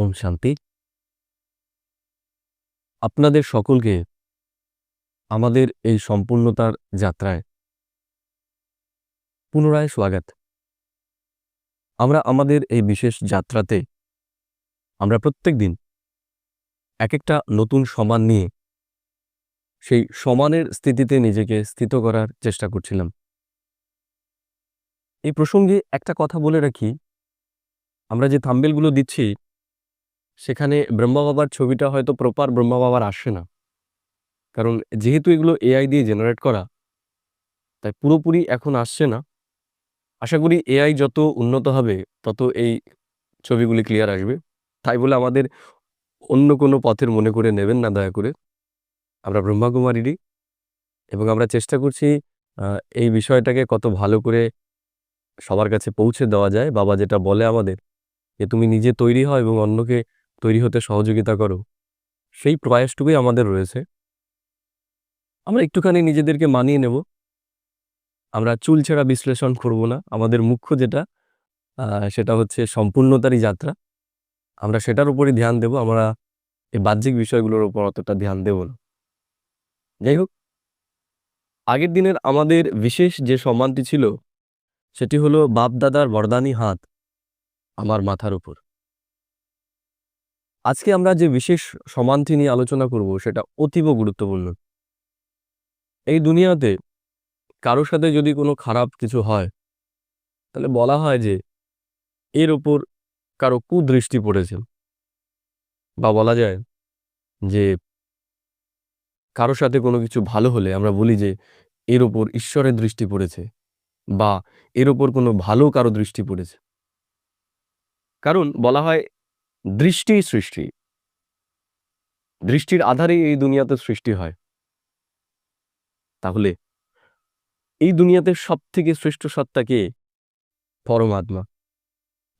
ওম শান্তি। আপনাদের সকলকে আমাদের এই সম্পূর্ণতার যাত্রায় পুনরায় স্বাগত। আমরা আমাদের এই বিশেষ যাত্রাতে আমরা প্রত্যেক দিন এক একটা নতুন সমান নিয়ে সেই সমানের স্থিতিতে নিজেকে স্থিত করার চেষ্টা করছিলাম। এই প্রসঙ্গে একটা কথা বলে রাখি। আমরা যে থাম্বেলগুলো দিচ্ছি সেখানে ব্রহ্মা বাবার ছবিটা হয়তো প্রপার ব্রহ্মা বাবার আসে না। কারণ যেহেতু এগুলো এআই দিয়ে জেনারেট করা, তাই পুরোপুরি এখন আসছে না। আশা করি এআই যত উন্নত হবে, তত এই ছবিগুলি ক্লিয়ার আসবে। তাই বলে আমাদের অন্য কোনো পথের মনে করে নেবেন না, দয়া করে। আমরা ব্রহ্মাকুমারীরই এবং আমরা চেষ্টা করছি এই বিষয়টাকে কত ভালো করে সবার কাছে পৌঁছে দেওয়া যায়। বাবা যেটা বলে আমাদের যে, তুমি নিজে তৈরি হও এবং অন্যকে তৈরি হতে সহযোগিতা করো। সেই প্রয়াসটুকুই আমাদের রয়েছে। আমরা একটুখানি নিজেদেরকে মানিয়ে নেব। আমরা চুল ছেঁড়া বিশ্লেষণ করব না। আমাদের মুখ্য যেটা সেটা হচ্ছে সম্পূর্ণতারই যাত্রা। আমরা সেটার উপরই ধ্যান দেব। আমরা এই বাহ্যিক বিষয়গুলোর উপর অতটা ধ্যান দেব না। যাই হোক, আগের দিনের আমাদের বিশেষ যে সম্মানটি ছিল, সেটি হলো বাপ দাদার বরদানি হাত আমার মাথার উপর। আজকে আমরা যে বিশেষ সমানটি নিয়ে আলোচনা করব, সেটা অতীব গুরুত্বপূর্ণ। এই দুনিয়াতে কারোর সাথে যদি কোনো খারাপ কিছু হয়, তাহলে বলা হয় যে এর ওপর কারও কুদৃষ্টি পড়েছে। বা বলা যায় যে কারোর সাথে কোনো কিছু ভালো হলে আমরা বলি যে এর ওপর ঈশ্বরের দৃষ্টি পড়েছে, বা এর ওপর কোনো ভালো কারও দৃষ্টি পড়েছে। কারণ বলা হয় দৃষ্টি সৃষ্টি। দৃষ্টির আধারে এই দুনিয়াতে সৃষ্টি হয়। তাহলে এই দুনিয়াতে সব থেকে শ্রেষ্ঠ সত্তাকে পরমাত্মা।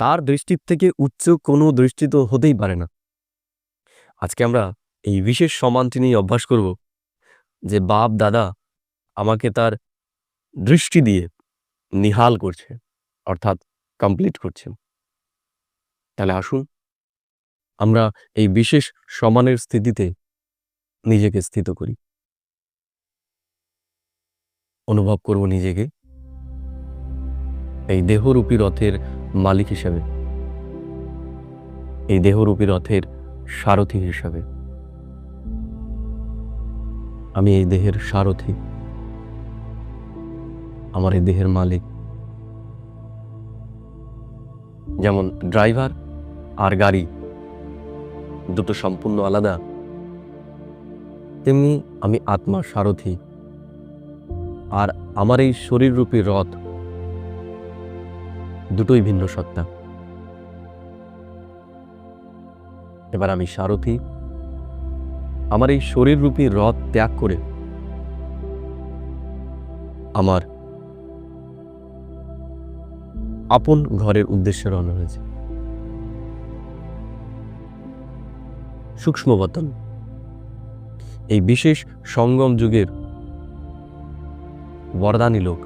তার দৃষ্টির থেকে উচ্চ কোনো দৃষ্টি তো হতেই পারে না। আজকে আমরা এই বিশেষ সমানটি নিয়ে অভ্যাস করব যে বাপ, দাদা আমাকে তার দৃষ্টি দিয়ে নিহাল করছে, অর্থাৎ কমপ্লিট করছেন তাহলে আসুন আমরা এই বিশেষ সমানের স্থিতিতে নিজেকে স্থিত করি। অনুভব করব নিজেকে। এই দেহরূপী রথের মালিক হিসাবে। এই দেহরূপী রথের সারথি হিসাবে। আমি এই দেহের সারথি। আমার এই দেহের মালিক। যেমন ড্রাইভার আর গাড়ি দুটো সম্পূর্ণ আলাদা। তেমনি আমি আত্মার সারথি। আর আমার এই শরীররূপী রথ দুটোই ভিন্ন সত্তা। এবার আমি সারথি। আমার এই শরীররূপী রথ ত্যাগ করে আমার আপন ঘরের উদ্দেশ্যে রওনা হয়েছে। সূক্ষ্মবতন। এই বিশেষ সঙ্গম যুগের বরদানী লোক।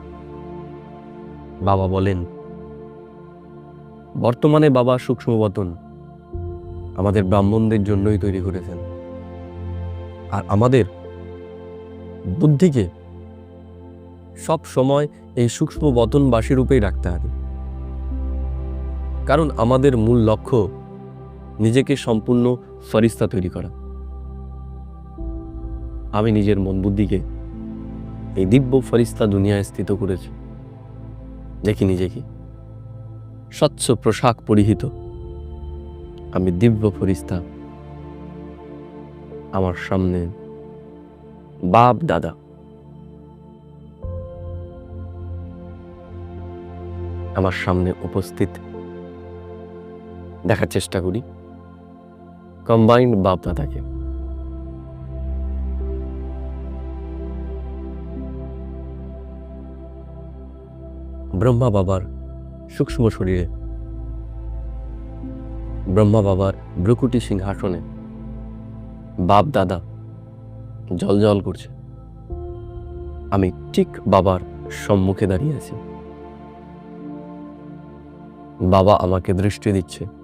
বাবা বলেন, বর্তমানে বাবা সূক্ষ্মবতন। আমাদের ব্রাহ্মণদের জন্যই তৈরি করেছেন। আর আমাদের বুদ্ধিকে সব সময় এই সূক্ষ্ম বতনবাসী রূপেই রাখতে হবে। কারণ আমাদের মূল লক্ষ্য নিজেকে সম্পূর্ণ ফরিস্তা তৈরি করা। আমি নিজের মন বুদ্ধিকে এই দিব্য ফরিস্তা দুনিয়ায় স্থিত করেছি। দেখি নিজেকে। স্বচ্ছ পোশাক পরিহিত। আমি দিব্য ফরিস্তা। আমার সামনে বাপ, দাদা। আমার সামনে উপস্থিত। দেখার চেষ্টা করি। কম্বাইন্ড বাপ থাকে। ব্রহ্মা বাবার সূক্ষ্ম শরীরে, ব্রহ্মা বাবার ব্রকুটি সিংহাসনে বাপ দাদা জল জল করছে। আমি ঠিক বাবার সম্মুখে দাঁড়িয়ে আছি। বাবা আমাকে দৃষ্টি দিচ্ছে।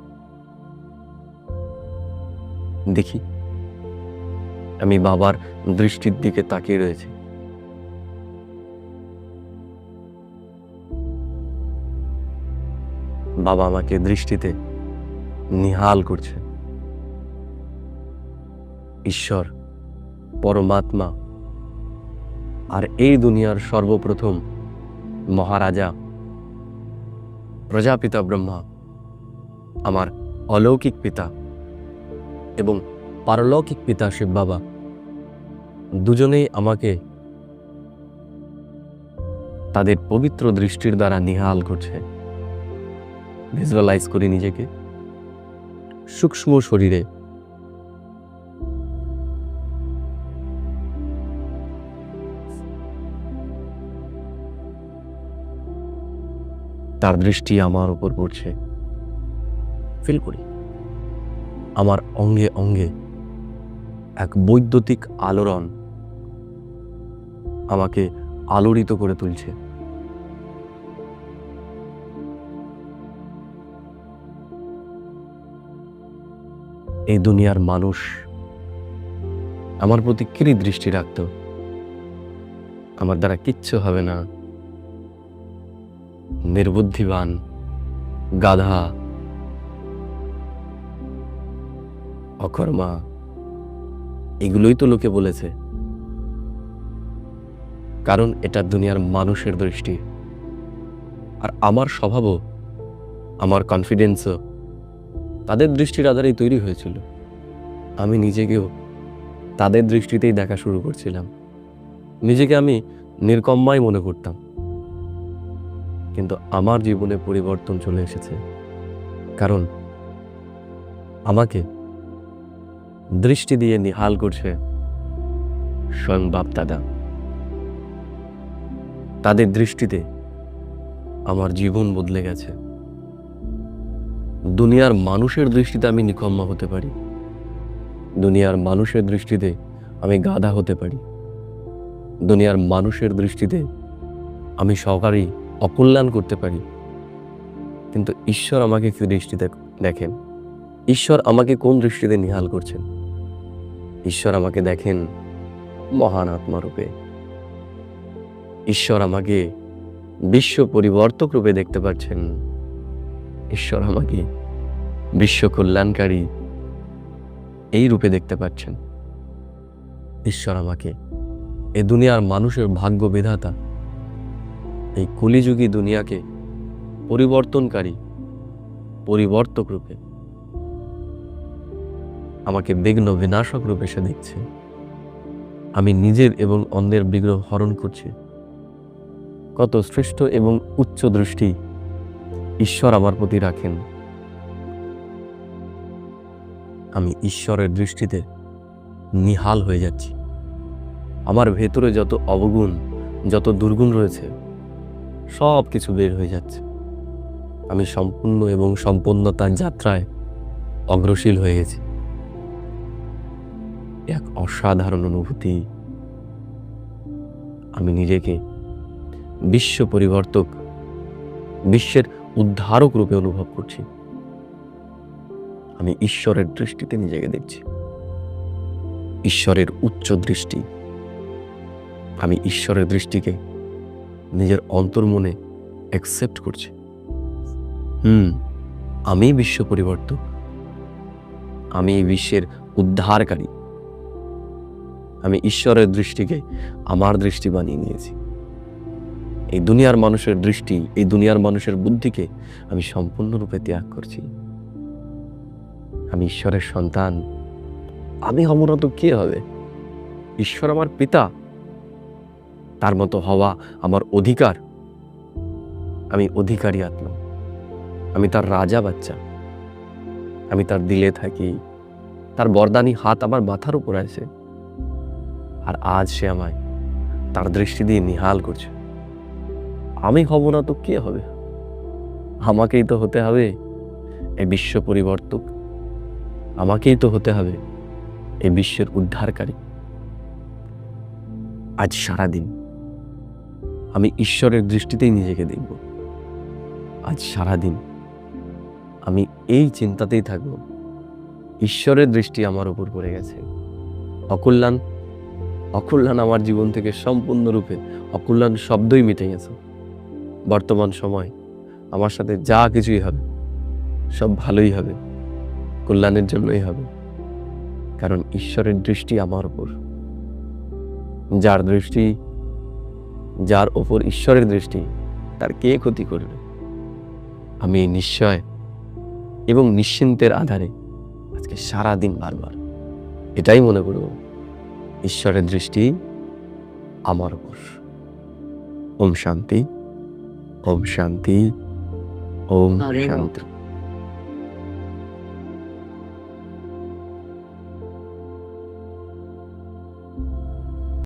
দেখি। আমি বাবার দৃষ্টির দিকে তাকিয়ে রয়েছি। বাবা আমাকে দৃষ্টিতে নিহাল করছে। ঈশ্বর, পরমাত্মা আর এই দুনিয়ার সর্বপ্রথম মহারাজা, প্রজাপিতা ব্রহ্মা, আমার অলৌকিক পিতা। এবং পারলৌকিক পিতা শিব বাবা। দুজনেই আমাকে তাদের পবিত্র দৃষ্টির দ্বারা নিহাল করছে। ভিজুয়ালাইজ করি নিজেকে। সূক্ষ্ম শরীরে। তার দৃষ্টি আমার উপর পড়ছে। ফিল করি। আমার অঙ্গে অঙ্গে এক বৈদ্যুতিক আলোড়ন আমাকে আলোড়িত করে তুলছে। এই দুনিয়ার মানুষ আমার প্রতি কিরি দৃষ্টি রাখত? আমার দ্বারা কিচ্ছু হবে না। নির্বুদ্ধিবান, গাধা অকর্মা এগুলোই তো লোকে বলেছে। কারণ এটা দুনিয়ার মানুষের দৃষ্টি। আর আমার স্বভাবও, আমার কনফিডেন্সও তাদের দৃষ্টির আধারেই তৈরি হয়েছিল। আমি নিজেকেও তাদের দৃষ্টিতেই দেখা শুরু করছিলাম। নিজেকে আমি নির্কম্মাই মনে করতাম। কিন্তু আমার জীবনে পরিবর্তন চলে এসেছে। কারণ, আমাকে দৃষ্টি দিয়ে নিহাল করছে স্বয়ং বাপ দাদা তাদের দৃষ্টিতে আমার জীবন বদলে গেছে। দুনিয়ার মানুষের দৃষ্টিতে আমি নিকম্মা হতে পারি। দুনিয়ার মানুষের দৃষ্টিতে আমি গাধা হতে পারি। দুনিয়ার মানুষের দৃষ্টিতে আমি সহকারী অকল্যাণ করতে পারি। কিন্তু ঈশ্বর আমাকে কি দৃষ্টিতে দেখেন? ঈশ্বর আমাকে কোন দৃষ্টিতে নিহাল করছেন? ঈশ্বর আমাকে দেখেন মহান আত্মারূপে। ঈশ্বর আমাকে বিশ্ব পরিবর্তক রূপে দেখতে পাচ্ছেন ঈশ্বর আমাকে বিশ্ব কল্যাণকারী এই রূপে দেখতে পাচ্ছেন ঈশ্বর আমাকে এ দুনিয়ার মানুষের ভাগ্য বিধাতা এই কলিযুগী দুনিয়াকে পরিবর্তনকারী, পরিবর্তক রূপে আমাকে বিঘ্ন বিনাশক রূপে সে দেখছে। আমি নিজের এবং অন্যের বিগ্রহ হরণ করছি। কত শ্রেষ্ঠ এবং উচ্চ দৃষ্টি ঈশ্বর আমার প্রতি রাখেন। আমি ঈশ্বরের দৃষ্টিতে নিহাল হয়ে যাচ্ছি। আমার ভেতরে যত অবগুণ, যত দুর্গুণ রয়েছে সব কিছু বের হয়ে যাচ্ছে। আমি সম্পূর্ণ এবং সম্পন্নতার যাত্রায় অগ্রসীল হয়ে গেছি। এক অসাধারণ অনুভূতি। আমি নিজেকে বিশ্ব পরিবর্তক, বিশ্বের উদ্ধারক রূপে অনুভব করছি। আমি ঈশ্বরের দৃষ্টিতে নিজেকে দেখছি। ঈশ্বরের উচ্চ দৃষ্টি। আমি ঈশ্বরের দৃষ্টিকে নিজের অন্তর্মনে অ্যাকসেপ্ট করছি। হুম, আমি বিশ্ব পরিবর্তক। আমি বিশ্বের উদ্ধারকারী। আমি ঈশ্বরের দৃষ্টিকে আমার দৃষ্টি বানিয়ে নিয়েছি। এই দুনিয়ার মানুষের দৃষ্টি, এই দুনিয়ার মানুষের বুদ্ধিকে আমি সম্পূর্ণরূপে ত্যাগ করছি। আমি ঈশ্বরের সন্তান। আমি হব না তো কে হবে? ঈশ্বর আমার পিতা। তার মতো হওয়া আমার অধিকার। আমি অধিকারী আত্মা। আমি তার রাজা বাচ্চা। আমি তার দিলে থাকি। তার বরদানি হাত আমার মাথার উপর আছে আর আজ সে আমায় তার দৃষ্টি দিয়ে নিহাল করছে। আমি হব না তো কে হবে? আমাকেই তো হতে হবে এই বিশ্ব পরিবর্তক। আমাকেই তো হতে হবে এই বিশ্বের উদ্ধারকারী। আজ সারাদিন আমি ঈশ্বরের দৃষ্টিতেই নিজেকে দেখব। আজ সারাদিন আমি এই চিন্তাতেই থাকব। ঈশ্বরের দৃষ্টি আমার উপর পড়ে গেছে। অকল্যাণ অকল্যাণ আমার জীবন থেকে সম্পূর্ণরূপে অকল্যাণ শব্দই মিটে গেছে বর্তমান সময় আমার সাথে যা কিছুই হবে, সব ভালোই হবে, কল্যাণের জন্যই হবে। কারণ ঈশ্বরের দৃষ্টি আমার উপর। যার দৃষ্টি, যার ওপর ঈশ্বরের দৃষ্টি, তার কে ক্ষতি করবে? আমি নিশ্চয় এবং নিশ্চিন্তের আধারে আজকে সারা দিন বারবার এটাই মনে করব। ঈশ্বরের দৃষ্টি আমার উপর। ওম শান্তি ওম শান্তি ওম শান্তি।